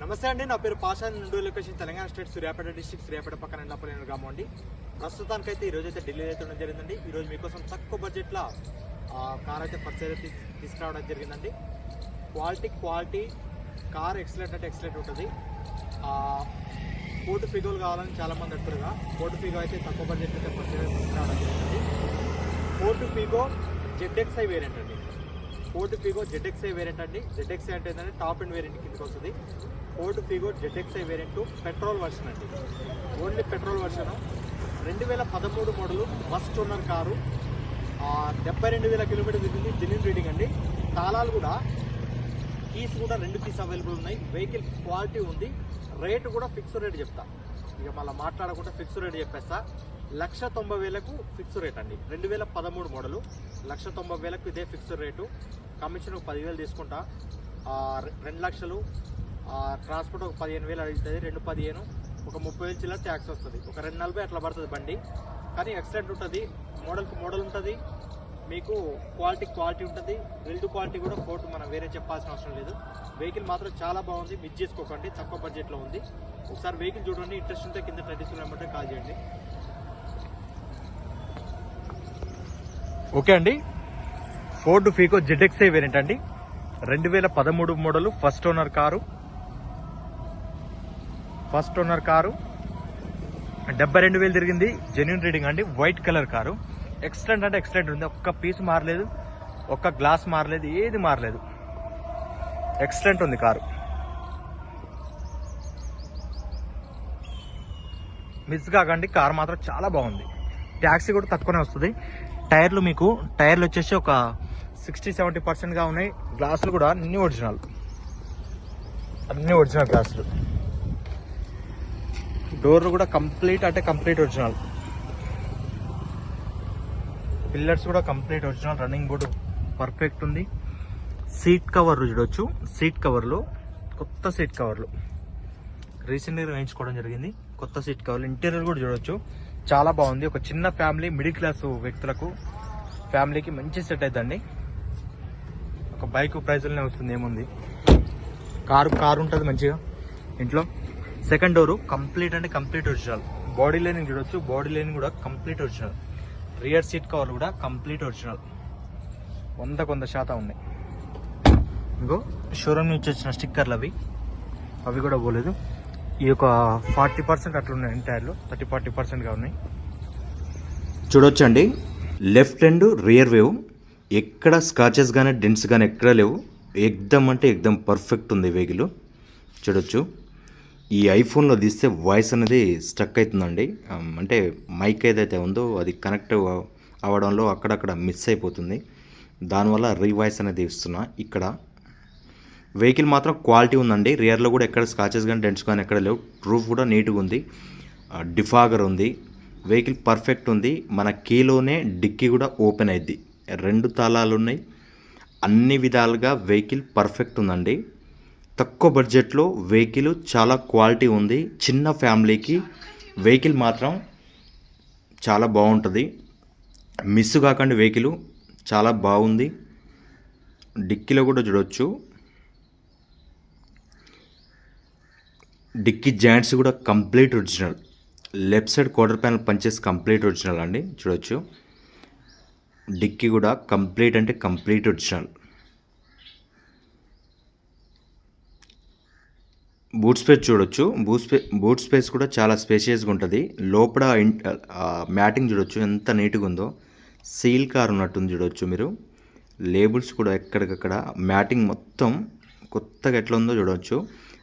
నమస్తే అండి నా పేరు పాషా నుండి location Telangana state Suryapet district Suryapet పక్కన ఎన్నపల్లి గ్రామం అండి. ప్రస్తుతానికైతే ఈ అయితే ఢిల్లీ అయితే ఉండడం జరిగిందండి. ఈరోజు మీకోసం తక్కువ బడ్జెట్లో కార్ అయితే పర్చేజ్ అయితే తీసుకురావడం జరిగిందండి. క్వాలిటీ క్వాలిటీ కార్ ఎక్సలెంట్ అంటే ఎక్సలెంట్ ఉంటుంది. కోటు ఫిగోలు కావాలని చాలామంది అంటారుగా కోటు ఫిగో అయితే తక్కువ బడ్జెట్ అయితే పర్చేజ్ తీసుకురావడం జరిగిందండి. కోటు ఫిగో జెడ్ఎక్స్ఐ వేరియంట్ అండి. ఫోర్డ్ ఫిగో జెడ్ఎక్స్ఐ వేరియంట్ అండి. జెడ్ఎక్స్ఐ అంటే ఏంటంటే టాప్ అండ్ వేరియంట్ కిందకి వస్తుంది. Ford Figo ZXI variant petrol version అండి. ఓన్లీ పెట్రోల్ వర్షన్ రెండు వేల పదమూడు మోడలు ఫస్ట్ ఓనర్ కారు. డెబ్బై రెండు వేల కిలోమీటర్ తిరిగింది జెన్యున్ రీడింగ్ అండి. తాళాలు కూడా కీస్ కూడా రెండు కీస్ అవైలబుల్ ఉన్నాయి. వెహికల్ క్వాలిటీ ఉంది. రేటు కూడా ఫిక్స్ రేట్ చెప్తా. ఇక మళ్ళీ మాట్లాడకుండా ఫిక్స్ రేట్ చెప్పేస్తా. లక్ష తొంభై వేలకు ఫిక్స్ రేట్ అండి. రెండు వేల పదమూడు మోడలు. లక్ష తొంభై వేలకు ఇదే ఫిక్స్ రేటు కమిషన్ ఒక పదివేలు తీసుకుంటా. రెండు లక్షలు. ట్రాన్స్పోర్ట్ ఒక పదిహేను వేలు అడుగుతుంది. రెండు పదిహేను. ఒక ముప్పై వేలు చిల్లర ట్యాక్స్ వస్తుంది. ఒక రెండు నలభై అట్లా పడుతుంది బండి. కానీ ఎక్సలెంట్ ఉంటుంది. మోడల్కి మోడల్ ఉంటుంది. మీకు క్వాలిటీ క్వాలిటీ ఉంటుంది. బిల్డ్ క్వాలిటీ కూడా ఫోటో మనం వేరే చెప్పాల్సిన అవసరం లేదు. వెహికల్ మాత్రం చాలా బాగుంది. మిస్ చేసుకోకండి. తక్కువ బడ్జెట్లో ఉంది. ఒకసారి వెహికల్ చూడండి. ఇంట్రెస్ట్ ఉంటే కింద ట్రెడిషనల్ నెంబర్కి కాల్ చేయండి. ఓకే అండి. ఫోర్డ్ ఫీకో జెడ్ఎక్స్ఐ వేరియంట్ అండి. రెండు వేల పదమూడు model first owner car. First owner car. డెబ్బై రెండు వేలు తిరిగింది. జెన్యున్ రీడింగ్ అండి. White colour car. ఎక్సలెంట్ అంటే ఎక్సలెంట్ ఉంది. ఒక్క పీస్ మారలేదు. ఒక్క గ్లాస్ మారలేదు. ఏది మారలేదు. ఎక్సలెంట్ ఉంది కారు. మిస్ కాకండి. కార్ మాత్రం చాలా బాగుంది. ట్యాక్సీ కూడా తక్కువనే వస్తుంది. టైర్లు మీకు టైర్లు వచ్చేసి ఒక సిక్స్టీ సెవెంటీ పర్సెంట్గా ఉన్నాయి. గ్లాసులు కూడా అన్ని ఒరిజినల్. అన్ని ఒరిజినల్ గ్లాసులు. డోర్లు కూడా కంప్లీట్ అంటే కంప్లీట్ ఒరిజినల్. పిల్లర్స్ కూడా complete original. Running board perfect ఉంది. సీట్ కవర్ చూడొచ్చు. సీట్ కవర్లు కొత్త సీట్ కవర్లు. రీసెంట్గా వేయించుకోవడం జరిగింది. కొత్త సీట్ కవర్లు. ఇంటీరియర్ కూడా చూడొచ్చు. చాలా బాగుంది. ఒక చిన్న ఫ్యామిలీ మిడిల్ క్లాస్ వ్యక్తులకు ఫ్యామిలీకి మంచి సెట్ అవుతుందండి ఒక బైక్ ప్రైజ్లోనే వస్తుంది ఏముంది. కారు కారు ఉంటుంది మంచిగా. ఇంట్లో సెకండ్ డోరు కంప్లీట్ అంటే కంప్లీట్ ఒరిజినల్. బాడీ లైన్ చూడొచ్చు. బాడీ లైన్ కూడా కంప్లీట్ ఒరిజినల్. రియర్ సీట్ కవర్లు కూడా కంప్లీట్ ఒరిజినల్. వంద కొంత శాతం ఉన్నాయి. ఇంకో షోరూమ్ నుంచి వచ్చిన స్టిక్కర్లు అవి. అవి కూడా పోలేదు. ఈ యొక్క ఫార్టీ పర్సెంట్ అట్లున్నాయి టైర్లు. థర్టీ ఫార్టీ పర్సెంట్గా ఉన్నాయి. చూడొచ్చండి. Left and rear wave. ఎక్కడ స్కాచెస్ కానీ డెంట్స్ కానీ ఎక్కడ లేవు. ఎక్దమ్ అంటే ఎగ్దమ్ పర్ఫెక్ట్ ఉంది వెహికల్. చూడొచ్చు. ఈ ఐఫోన్లో తీస్తే వాయిస్ అనేది స్ట్రక్ అవుతుందండి. అంటే మైక్ ఏదైతే ఉందో అది కనెక్ట్ అవ్వడంలో అక్కడక్కడ మిస్ అయిపోతుంది. దానివల్ల రీవాయిస్ అనేది ఇస్తున్నా. ఇక్కడ వెహికల్ మాత్రం క్వాలిటీ ఉందండి. రియర్లో కూడా ఎక్కడ స్కాచెస్ కానీ డెంట్స్ కానీ ఎక్కడ లేవు. రూఫ్ కూడా నీట్గా ఉంది. డిఫాగర్ ఉంది. వెహికల్ పర్ఫెక్ట్ ఉంది. మన కీలోనే డిక్కీ కూడా ఓపెన్ అయింది. రెండు తాళాలు ఉన్నాయి. అన్ని విధాలుగా వెహికల్ పర్ఫెక్ట్ ఉందండి. తక్కువ బడ్జెట్లో వెహికల్ చాలా క్వాలిటీ ఉంది. చిన్న ఫ్యామిలీకి వెహికల్ మాత్రం చాలా బాగుంటుంది. మిస్ కాకండి వెహికల్. చాలా బాగుంది. డిక్కీలో కూడా చూడవచ్చు డిక్కీ జాయింట్స్ కూడా complete original. Left side quarter panel punches complete original అండి చూడొచ్చు. డిక్కీ కూడా కంప్లీట్ అంటే కంప్లీట్ ఒరిజినల్. బూట్ స్పేస్ చూడొచ్చు. బూట్ స్పే బూట్ స్పేస్ కూడా చాలా స్పేషియస్గా ఉంటుంది. లోపల మ్యాటింగ్ చూడొచ్చు ఎంత నీట్గా ఉందో. సీల్ కార్ ఉన్నట్టుంది చూడొచ్చు మీరు. లేబుల్స్ కూడా ఎక్కడికక్కడ మ్యాటింగ్ మొత్తం కొత్తగా ఎట్లా ఉందో చూడవచ్చు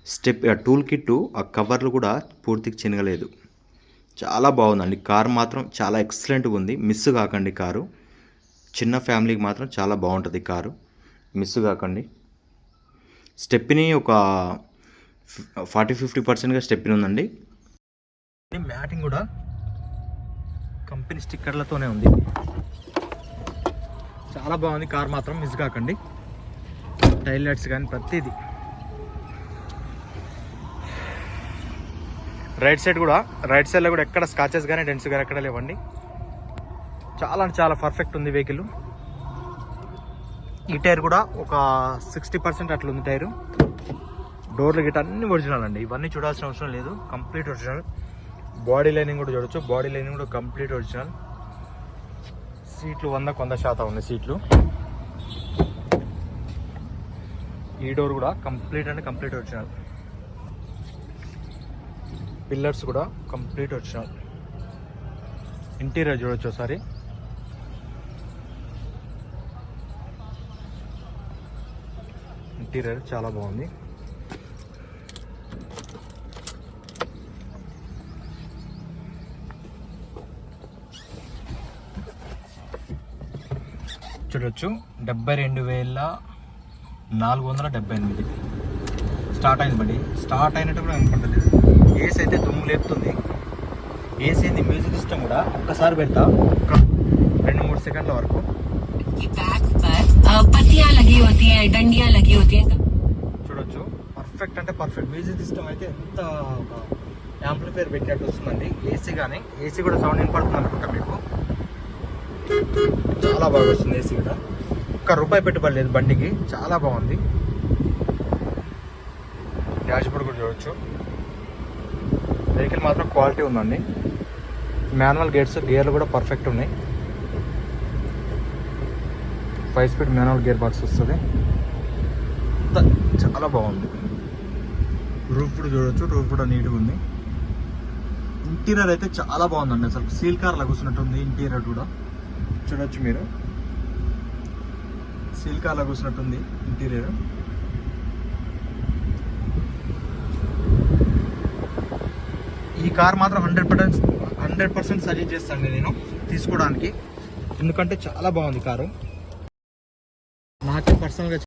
స్టెప్ ఆ టూల్ కిట్ ఆ కవర్లు కూడా పూర్తిగా చినగలేదు. చాలా బాగుందండి. కార్ మాత్రం చాలా ఎక్సలెంట్గా ఉంది. మిస్ కాకండి కారు. చిన్న ఫ్యామిలీకి మాత్రం చాలా బాగుంటుంది కారు. మిస్ కాకండి. స్టెప్ని ఒక ఫార్టీ ఫిఫ్టీ పర్సెంట్గా స్టెప్ని ఉందండి. మ్యాటింగ్ కూడా కంపెనీ స్టిక్కర్లతోనే ఉంది. చాలా బాగుంది కార్ మాత్రం. మిస్ కాకండి. టైల్ లైట్స్ కానీ ప్రతిదీ. రైట్ సైడ్ కూడా రైట్ సైడ్లో కూడా ఎక్కడ స్కాచెస్ కానీ డెన్స్ కానీ ఎక్కడ లేవండి. చాలా అంటే చాలా పర్ఫెక్ట్ ఉంది వెహికల్ ఈ టైర్ కూడా ఒక సిక్స్టీ పర్సెంట్ అట్లా ఉంది టైరు. డోర్లు గిట్ట అన్ని ఒరిజినల్ అండి. ఇవన్నీ చూడాల్సిన అవసరం లేదు. కంప్లీట్ ఒరిజినల్ బాడీ లైనింగ్ కూడా చూడొచ్చు. బాడీ లైనింగ్ కూడా కంప్లీట్ ఒరిజినల్ సీట్లు వంద కొంద శాతం ఉన్నాయి సీట్లు ఈ డోర్ కూడా కంప్లీట్ అంటే కంప్లీట్ ఒరిజినల్ పిల్లర్స్ కూడా కంప్లీట్ ఒరిజినల్ ఇంటీరియర్ చూడొచ్చు ఒకసారి. ఇంటీరియర్ చాలా బాగుంది. చూడొచ్చు. డెబ్బై రెండు వేల నాలుగు వందల డెబ్బై ఎనిమిది. స్టార్ట్ అయింది బండి స్టార్ట్ అయినట్టు కూడా అనుకుంటలేదు. ఏసీ అయితే దుమ్ము లేపుతుంది. ఏసీ మ్యూజిక్ సిస్టమ్ కూడా ఒక్కసారి పెడతా. ఒక్క రెండు మూడు సెకండ్ల వరకు. చూడొచ్చు. పర్ఫెక్ట్ అంటే పర్ఫెక్ట్. మ్యూజిక్ సిస్టమ్ అయితే ఎంత యాంప్లిఫైర్ పెట్టినట్టు వస్తుందండి. ఏసీ కానీ ఏసీ కూడా సౌండ్ వినపడుతుంది అనుకుంటా మీకు. చాలా బాగా వస్తుంది ఏసీ కూడా. ఒక్క రూపాయి పెట్టుబడి లేదు బండికి. చాలా బాగుంది. డాష్ బోర్డ్ కూడా చూడొచ్చు. వెహికల్ మాత్రం క్వాలిటీ ఉందండి. మాన్యువల్ గేట్స్ గేర్లు కూడా పర్ఫెక్ట్ ఉన్నాయి. Five speed manual gear box వస్తుంది. చాలా బాగుంది. రూఫ్ కూడా చూడొచ్చు రూఫ్ కూడా నీట్గా ఉంది. ఇంటీరియర్ అయితే చాలా బాగుందండి అసలు. సీల్ కార్ లా ఉంది ఇంటీరియర్ కూడా. చూడొచ్చు మీరు. సీల్ కార్ లగుసినట్టుంది ఇంటీరియర్ ఈ కార్ మాత్రం hundred percent hundred percent suggest చేస్తాను నేను తీసుకోవడానికి. ఎందుకంటే చాలా బాగుంది కారు. నాకే పర్సనల్గా